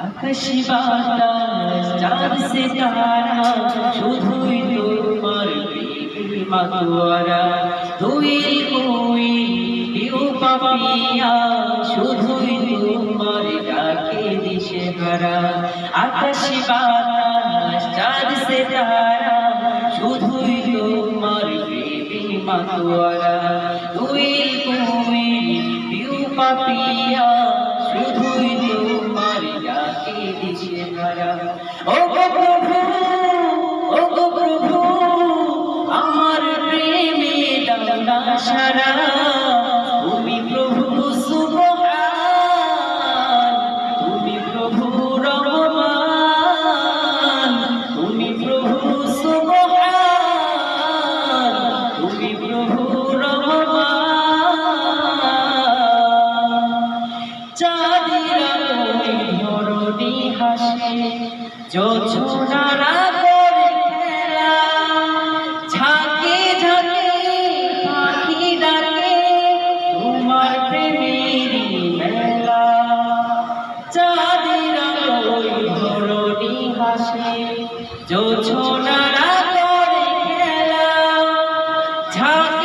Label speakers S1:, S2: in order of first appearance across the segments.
S1: আকাশ বাতাস, চাঁদ সিতারা, শুধুই তোমার প্রেমের তুই কই পিউ পাপিয়া, শুধুই তোমার ডাকে দিশে হারা। আকাশ বাতাস, চাঁদ সিতারা, শুধুই তোমার মাতোয়ারা। তুই কই পিউ পাপিয়া ও জোছনারা করে খেলা ঝাঁকে ঝাঁকে পাখি ডাকে তোমার প্রেমের মেলা চাঁদিরা ওই ধরণী হাসে জোছনারা করে খেলা ঝাঁকে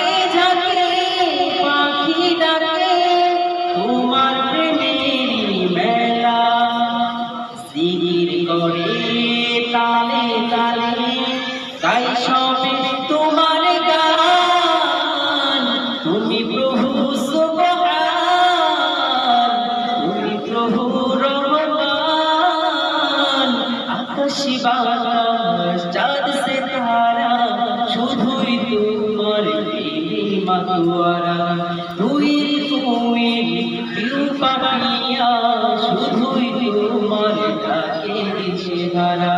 S1: তাই সবে তোমার গান। তুমি প্রভু তুমি প্রভু রহমান। আকাশি বাতাস চাঁদ সে তারা, শুধুই তোমার মাতুয়ারা তুই তুই পিউ পাপিয়া শুধুই তোমার ডাকে দিশে হারা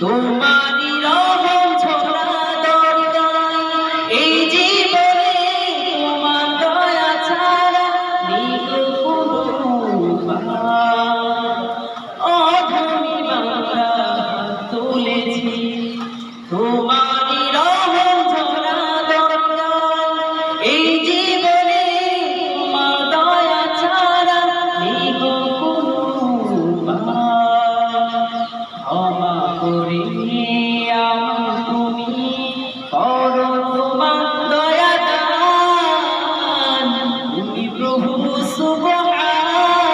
S1: তোমারই রহম ঝরা দরকার এই জীবনে তোমার দয়া ছাড়া নেই কোনো তুলেছি, তোমারই রহম ঝরা দরকার এই ক্ষমা করে তুমি করো দয়া দান। তুমি প্রভু সুবহান।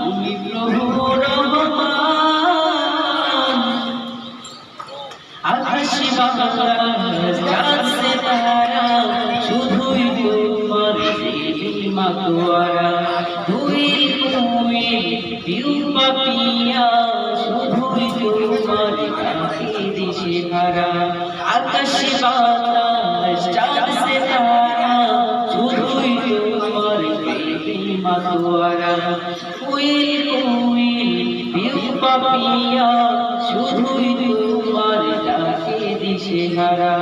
S1: তুমি প্রভু রহমান। আকাশ মাতোয়ারা দুই কুইল পিউ পাপিয়া, শুধুই তোমার ডাকে দিশে হারা আকাশ বাতাস, চাঁদ সিতারা শুধুই তোমার প্রেমী মাতোয়ারা। কুইল কুইল পিউ পাপিয়া, শুধুই তোমার ডাকে দিশে হারা